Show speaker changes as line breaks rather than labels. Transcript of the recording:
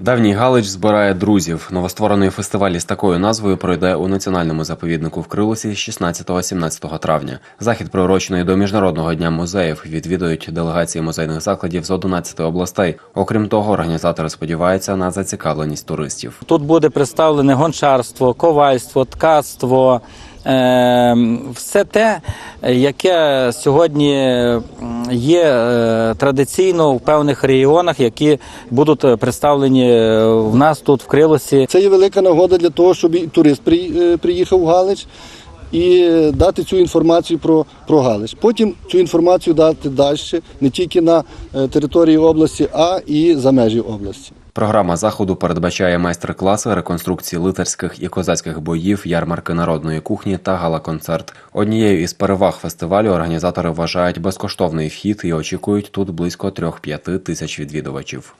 Давній Галич збирає друзів. Новостворений фестиваль із такою назвою пройде у національному заповіднику в Крилусі 16-17 травня. Захід приурочений до міжнародного дня музеїв. Відвідують делегації музейних закладів з 11 областей. Окрім того, організатори сподіваються на зацікавленість туристів.
Тут буде представлене гончарство, ковальство, ткацтво, е, все те, яке сьогодні є е, традиційно в певних регіонах, які будуть е, представлені е, в нас тут в Крилосі.
Це є велика нагода для того, щоб і турист приїхав в Галич і е, дати цю інформацію про, про Галич. Потім цю інформацію дати далі, не тільки на е, території області, а і за межі області.
Програма заходу передбачає майстер-класи, реконструкції лицарських і козацьких боїв, ярмарки народної кухні та гала-концерт. Однією із переваг фестивалю організатори вважають безкоштовний вхід і очікують тут близько 3-5 тисяч відвідувачів.